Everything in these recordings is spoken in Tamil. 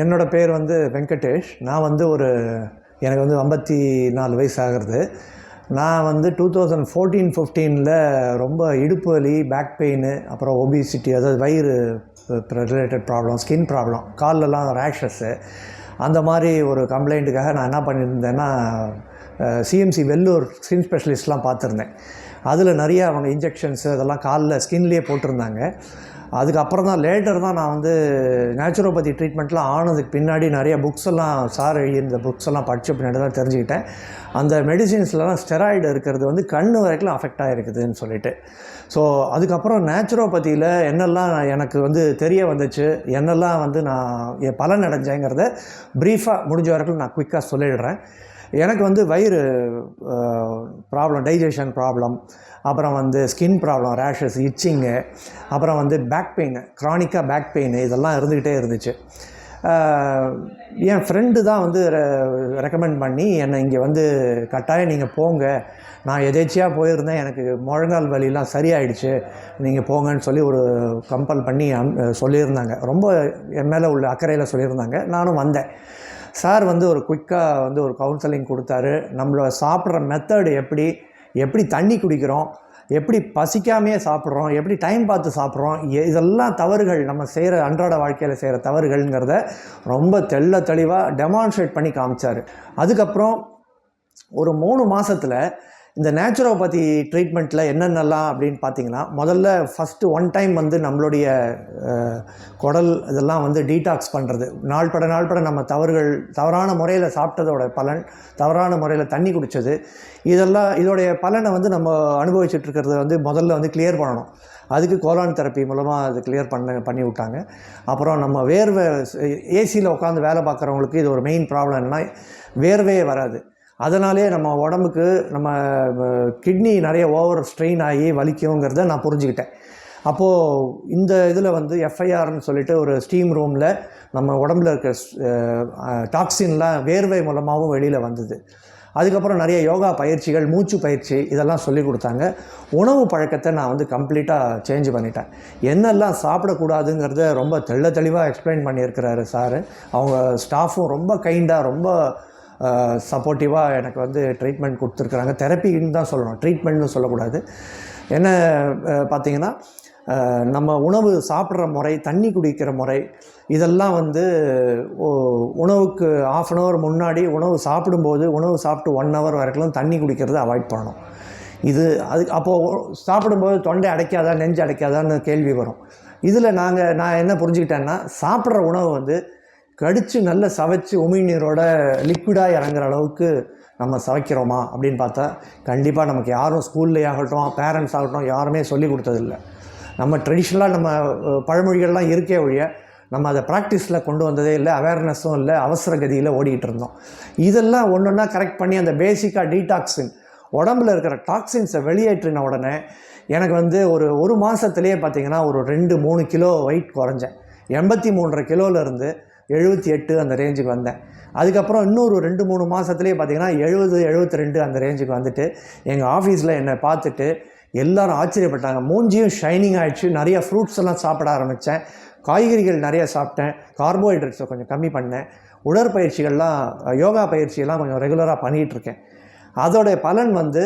என்னோட பேர் வந்து வெங்கடேஷ். நான் வந்து ஒரு எனக்கு வந்து ஐம்பத்தி நாலு வயசு ஆகிறது. நான் வந்து டூ தௌசண்ட் ஃபோர்டீன் ஃபிஃப்டீனில் ரொம்ப இடுப்பு வலி பேக் பெயின் அப்புறம் ஒபிசிட்டி அதாவது வயிறு ரிலேட்டட் ப்ராப்ளம் ஸ்கின் ப்ராப்ளம் கால்லலாம் ரேஷஸ்ஸு அந்த மாதிரி ஒரு கம்ப்ளைண்ட்டுக்காக நான் என்ன பண்ணியிருந்தேன்னா சிஎம்சி வெள்ளூர் ஸ்கின் ஸ்பெஷலிஸ்ட்லாம் பார்த்துருந்தேன். அதில் நிறைய அவங்க இன்ஜெக்ஷன்ஸு அதெல்லாம் காலில் ஸ்கின்லேயே போட்டிருந்தாங்க. அதுக்கப்புறம் தான் லேட்டர் தான் நான் வந்து நேச்சுரோபதி ட்ரீட்மெண்ட்லாம் ஆனதுக்கு பின்னாடி நிறைய புக்ஸ் எல்லாம் சார் எழுதியிருந்த புக்ஸ் எல்லாம் படித்த பின்னாடி தான் தெரிஞ்சுக்கிட்டேன். அந்த மெடிசின்ஸ்லலாம் ஸ்டெராய்டு இருக்கிறது வந்து கண் வரைக்கும் அஃபெக்ட் ஆகிருக்குதுன்னு சொல்லிட்டு. ஸோ அதுக்கப்புறம் நேச்சுரோபதியில் என்னெல்லாம் எனக்கு வந்து தெரிய வந்துச்சு என்னெல்லாம் வந்து நான் பலன் அடைஞ்சேங்கிறத ப்ரீஃபாக முடிஞ்ச வரைக்கும் நான் குயிக்காக சொல்லிடுறேன். எனக்கு வந்து வயிறு ப்ராப்ளம் டைஜஷன் ப்ராப்ளம் அப்புறம் வந்து ஸ்கின் ப்ராப்ளம் ரேஷஸ் இச்சிங்கு அப்புறம் வந்து பேக் பெயின் க்ரானிக்காக பேக் பெயின் இதெல்லாம் இருந்துக்கிட்டே இருந்துச்சு. என் ஃப்ரெண்டு தான் வந்து ரெக்கமெண்ட் பண்ணி என்னை இங்கே வந்து கட்டாயம் நீங்கள் போங்க. நான் எதேச்சியாக போயிருந்தேன். எனக்கு முழங்கால் வலிலாம் சரியாயிடுச்சு. நீங்கள் போங்கன்னு சொல்லி ஒரு கம்பல் பண்ணி சொல்லியிருந்தாங்க. ரொம்ப என் மேலே உள்ள அக்கறையில் சொல்லியிருந்தாங்க. நானும் வந்தேன். சார் வந்து ஒரு குயிக்காக வந்து ஒரு கவுன்சிலிங் கொடுத்தாரு. நம்மளோட சாப்பிட்ற மெத்தடு எப்படி எப்படி தண்ணி குடிக்கிறோம் எப்படி பசிக்காமையே சாப்பிட்றோம் எப்படி டைம் பார்த்து சாப்பிட்றோம் இதெல்லாம் தவறுகள் நம்ம செய்கிற அன்றாட வாழ்க்கையில் செய்கிற தவறுகள்ங்கிறத ரொம்ப தெள்ள தெளிவாக டெமான்ஸ்ட்ரேட் பண்ணி காமிச்சார். அதுக்கப்புறம் ஒரு மூணு மாதத்தில் இந்த நேச்சுரோபதி ட்ரீட்மெண்ட்டில் என்னென்னலாம் அப்படின்னு பார்த்தீங்கன்னா முதல்ல ஃபஸ்ட்டு ஒன் டைம் வந்து நம்மளுடைய குடல் இதெல்லாம் வந்து டீடாக்ஸ் பண்ணுறது நாள்பட நாள்பட நம்ம தவறுகள் தவறான முறையில் சாப்பிட்டதோட பலன் தவறான முறையில் தண்ணி குடித்தது இதெல்லாம் இதோடைய பலனை வந்து நம்ம அனுபவிச்சுட்டு இருக்கிறத வந்து முதல்ல வந்து கிளியர் பண்ணணும். அதுக்கு கோலான் தெரப்பி மூலமாக அது கிளியர் பண்ண பண்ணி விட்டாங்க. அப்புறம் நம்ம வேர்வை ஏசியில் உட்காந்து வேலை பார்க்குறவங்களுக்கு இது ஒரு மெயின் ப்ராப்ளம் என்னென்னா வேர்வையே வராது. அதனாலே நம்ம உடம்புக்கு நம்ம கிட்னி நிறைய ஓவர் ஸ்ட்ரெயின் ஆகி வலிக்குங்கிறத நான் புரிஞ்சுக்கிட்டேன். அப்போது இந்த இதில் வந்து எஃப்ஐஆர்னு சொல்லிட்டு ஒரு ஸ்டீம் ரூமில் நம்ம உடம்புல இருக்க டாக்ஸின்லாம் வேர்வை மூலமாகவும் வெளியில் வந்தது. அதுக்கப்புறம் நிறைய யோகா பயிற்சிகள் மூச்சு பயிற்சி இதெல்லாம் சொல்லி கொடுத்தாங்க. உணவு பழக்கத்தை நான் வந்து கம்ப்ளீட்டாக சேஞ்ச் பண்ணிட்டேன். என்னெல்லாம் சாப்பிடக்கூடாதுங்கிறத ரொம்ப தெள்ள தெளிவாக எக்ஸ்பிளைன் பண்ணியிருக்கிறாரு சார். அவங்க ஸ்டாஃபும் ரொம்ப கைண்டாக ரொம்ப சப்போர்ட்டிவாக எனக்கு வந்து ட்ரீட்மெண்ட் கொடுத்துருக்குறாங்க. தெரப்பின்னு தான் சொல்லணும். ட்ரீட்மெண்ட்னு சொல்லக்கூடாது. என்ன பார்த்திங்கன்னா பார்த்தீங்கன்னா நம்ம உணவு சாப்பிட்ற முறை தண்ணி குடிக்கிற முறை இதெல்லாம் வந்து உணவுக்கு ஆஃப் அன் ஹவர் முன்னாடி உணவு சாப்பிடும்போது உணவு சாப்பிட்டு ஒன் ஹவர் வரைக்கும் தண்ணி குடிக்கிறத அவாய்ட் பண்ணணும். இது அது அப்போது சாப்பிடும்போது தொண்டை அடைக்காதா நெஞ்சு அடைக்காதான்னு கேள்வி வரும். இதில் நாங்கள் நான் என்ன புரிஞ்சுக்கிட்டேன்னா சாப்பிட்ற உணவு வந்து கடித்து நல்ல சவைச்சு உமிழ்நீரோட லிக்விடாக இறங்குற அளவுக்கு நம்ம சவைக்கிறோமா அப்படின்னு பார்த்தா கண்டிப்பாக நமக்கு யாரும் ஸ்கூல்லே ஆகட்டும் பேரண்ட்ஸ் ஆகட்டும் யாருமே சொல்லி கொடுத்ததில்ல. நம்ம ட்ரெடிஷ்னலாக நம்ம பழமொழிகள்லாம் இருக்கே ஒழிய நம்ம அதை ப்ராக்டிஸில் கொண்டு வந்ததே இல்லை அவேர்னஸும் இல்லை அவசர கதியில் ஓடிக்கிட்டு இருந்தோம். இதெல்லாம் ஒன்று ஒன்றா கரெக்ட் பண்ணி அந்த பேசிக்காக டீடாக்ஸின் உடம்புல இருக்கிற டாக்ஸின்ஸை வெளியேற்றின உடனே எனக்கு வந்து ஒரு ஒரு மாதத்துலேயே பார்த்தீங்கன்னா ஒரு ரெண்டு மூணு கிலோ வெயிட் குறைஞ்சேன். எண்பத்தி மூன்றரை கிலோவிலேருந்து எழுபத்தி எட்டு அந்த ரேஞ்சுக்கு வந்தேன். அதுக்கப்புறம் இன்னொரு ரெண்டு மூணு மாதத்துலேயே பார்த்தீங்கன்னா எழுபது எழுபத்தி ரெண்டு அந்த ரேஞ்சுக்கு வந்துட்டு எங்கள் ஆஃபீஸில் என்னை பார்த்துட்டு எல்லாரும் ஆச்சரியப்பட்டாங்க. மூஞ்சியும் ஷைனிங் ஆகிடுச்சு நிறைய ஃப்ரூட்ஸ் எல்லாம் சாப்பிட ஆரம்பித்தேன் காய்கறிகள் நிறைய சாப்பிட்டேன். கார்போஹைட்ரேட்ஸை கொஞ்சம் கம்மி பண்ணேன். உடற்பயிற்சிகள்லாம் யோகா பயிற்சியெல்லாம் கொஞ்சம் ரெகுலராக பண்ணிகிட்ருக்கேன் அதோடைய பலன் வந்து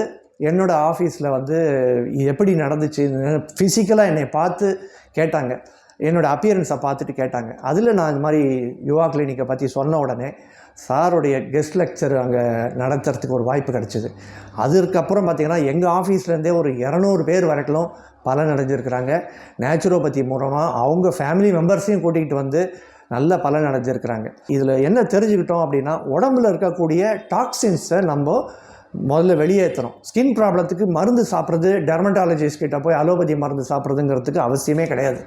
என்னோட ஆஃபீஸில் வந்து இது எப்படி நடந்துச்சு ஃபிசிக்கலாக என்னை பார்த்து கேட்டாங்க. என்னோட அப்பியரன்ஸை பார்த்துட்டு கேட்டாங்க. அதில் நான் இந்த மாதிரி யுவா கிளினிக்கை பற்றி சொன்ன உடனே சாருடைய கெஸ்ட் லெக்சர் அங்கே நடத்துறதுக்கு ஒரு வாய்ப்பு கிடச்சிது. அதுக்கப்புறம் பார்த்திங்கன்னா எங்கள் ஆஃபீஸ்லேருந்தே ஒரு இரநூறு பேர் வரைக்கும் பலன் அடைஞ்சிருக்கிறாங்க. நேச்சுரோபதி மூலமாக அவங்க ஃபேமிலி மெம்பர்ஸையும் கூட்டிகிட்டு வந்து நல்ல பலன் அடைஞ்சிருக்கிறாங்க. இதில் என்ன தெரிஞ்சுக்கிட்டோம் அப்படின்னா உடம்புல இருக்கக்கூடிய டாக்ஸின்ஸை நம்ம முதல்ல வெளியேற்றணும் ஸ்கின் ப்ராப்ளத்துக்கு மருந்து சாப்பிட்றது டெர்மட்டாலஜிஸ்ட் கிட்ட போய் அலோபதி மருந்து சாப்பிட்றதுங்கிறதுக்கு அவசியமே கிடையாது.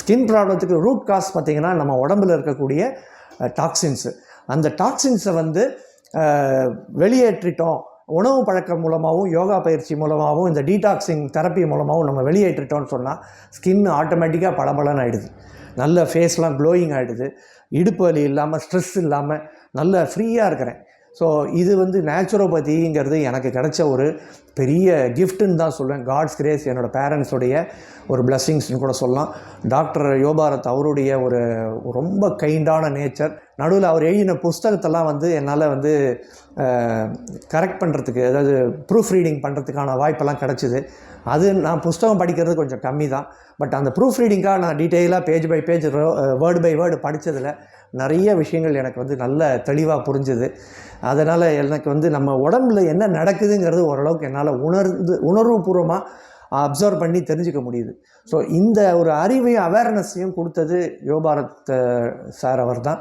ஸ்கின் ப்ராப்ளத்துக்கு ரூட் காஸ் பார்த்திங்கன்னா நம்ம உடம்புல இருக்கக்கூடிய டாக்ஸின்ஸு அந்த டாக்ஸின்ஸை வந்து வெளியேற்றிட்டோம். உணவு பழக்கம் மூலமாகவும் யோகா பயிற்சி மூலமாகவும் இந்த டீடாக்ஸிங் தெரப்பி மூலமாகவும் நம்ம வெளியேற்றிட்டோம்னு சொன்னால் ஸ்கின் ஆட்டோமேட்டிக்காக பளபளன்னு ஆகிடுது நல்ல ஃபேஸ்லாம் க்ளோயிங் ஆகிடுது இடுப்பு வலி இல்லாமல் ஸ்ட்ரெஸ் இல்லாமல் நல்ல ஃப்ரீயாக இருக்கிறேன். ஸோ இது வந்து நேச்சுரோபதிங்கிறது எனக்கு கிடைச்ச ஒரு பெரிய கிஃப்ட்டுன்னு தான் சொல்லுவேன் காட்ஸ் கிரேஸ் என்னோடய பேரண்ட்ஸுடைய ஒரு பிளஸ்ஸிங்ஸ்னு கூட சொல்லலாம். டாக்டர் யோபாரத் அவருடைய ஒரு ரொம்ப கைண்டான நேச்சர் நடுவில் அவர் எழுதின புஸ்தகத்தெல்லாம் வந்து என்னால் வந்து கரெக்ட் பண்ணுறதுக்கு அதாவது ப்ரூஃப் ரீடிங் பண்ணுறதுக்கான வாய்ப்பெல்லாம் கிடச்சிது. அது நான் புஸ்தகம் படிக்கிறது கொஞ்சம் கம்மி தான் பட் அந்த ப்ரூஃப் ரீடிங்காக நான் டீட்டெயிலாக page by page word by word படித்ததில் நிறைய விஷயங்கள் எனக்கு வந்து நல்ல தெளிவாக புரிஞ்சுது. அதனால் எனக்கு வந்து நம்ம உடம்புல என்ன நடக்குதுங்கிறது ஓரளவுக்கு என்னால் உணர்ந்து உணர்வுபூர்வமாக அப்சர்வ் பண்ணி தெரிஞ்சுக்க முடியுது. ஸோ இந்த ஒரு அறிவையும் அவேர்னஸையும் கொடுத்தது யோபாரத் சார் அவர் தான்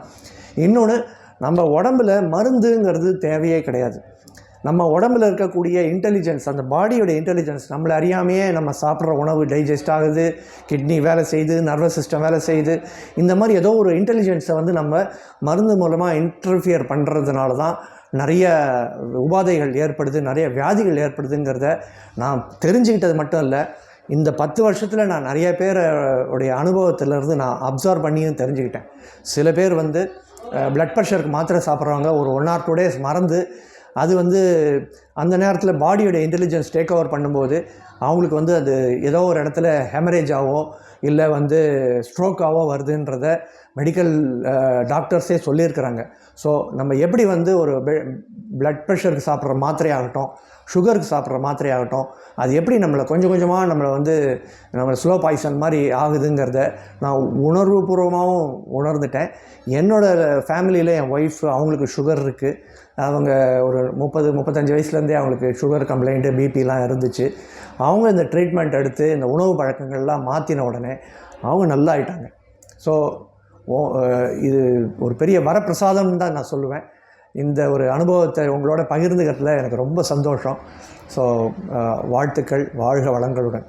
இன்னொன்று நம்ம உடம்புல மருந்துங்கிறது தேவையே கிடையாது. நம்ம உடம்புல இருக்கக்கூடிய இன்டெலிஜென்ஸ் அந்த பாடியோட இன்டெலிஜென்ஸ் நம்மளை அறியாமையே நம்ம சாப்பிட்ற உணவு டைஜஸ்ட் ஆகுது கிட்னி வேலை செய்யுது நர்வஸ் சிஸ்டம் வேலை செய்யுது இந்த மாதிரி ஏதோ ஒரு இன்டெலிஜென்ஸை வந்து நம்ம மருந்து மூலமாக இன்டர்ஃபியர் பண்ணுறதுனால தான் நிறைய உபாதைகள் ஏற்படுது நிறைய வியாதிகள் ஏற்படுதுங்கிறத நான் தெரிஞ்சுக்கிட்டது மட்டும் இல்லை இந்த பத்து வருஷத்தில் நான் நிறைய பேருடைய அனுபவத்திலேருந்து நான் அப்சர்வ் பண்ணியும் தெரிஞ்சுக்கிட்டேன். சில பேர் வந்து ப்ளட் ப்ரெஷருக்கு மாத்திரை சாப்பிட்றவங்க ஒரு ஒன் ஆர் டூ டேஸ் மறந்து அது வந்து அந்த நேரத்தில் பாடியோட இன்டெலிஜென்ஸ் டேக் ஓவர் பண்ணும்போது அவங்களுக்கு வந்து அது ஏதோ ஒரு இடத்துல ஹெமரேஜாகவோ இல்லை வந்து ஸ்ட்ரோக்காவோ வருதுன்றத மெடிக்கல் டாக்டர்ஸே uh, சொல்லியிருக்கிறாங்க. ஸோ நம்ம எப்படி வந்து ஒரு பிளட் ப்ரெஷருக்கு சாப்பிட்ற மாத்திரையாகட்டும் சுகருக்கு சாப்பிட்ற மாத்திரையாகட்டும் அது எப்படி நம்மளை கொஞ்சம் கொஞ்சமாக நம்மளை வந்து நம்மளை ஸ்லோ பாய்சன் மாதிரி ஆகுதுங்கிறத நான் உணர்வுபூர்வமாகவும் உணர்ந்துட்டேன். என்னோடய ஃபேமிலியில் என் ஒய்ஃப் அவங்களுக்கு சுகர் இருக்குது அவங்க ஒரு முப்பது முப்பத்தஞ்சு வயசுலேருந்தே அவங்களுக்கு சுகர் கம்ப்ளைண்ட்டு பிபிலாம் இருந்துச்சு. அவங்க இந்த ட்ரீட்மெண்ட் எடுத்து இந்த உணவு பழக்கங்கள்லாம் மாற்றின உடனே அவங்க நல்லா ஆயிட்டாங்க ஸோ இது ஒரு பெரிய வரப்பிரசாதம்னு தான் நான் சொல்லுவேன். இந்த ஒரு அனுபவத்தை உங்களோட பகிர்ந்துக்கிறதுல எனக்கு ரொம்ப சந்தோஷம். ஸோ வாழ்த்துக்கள் வாழ்க வளங்களுடன்.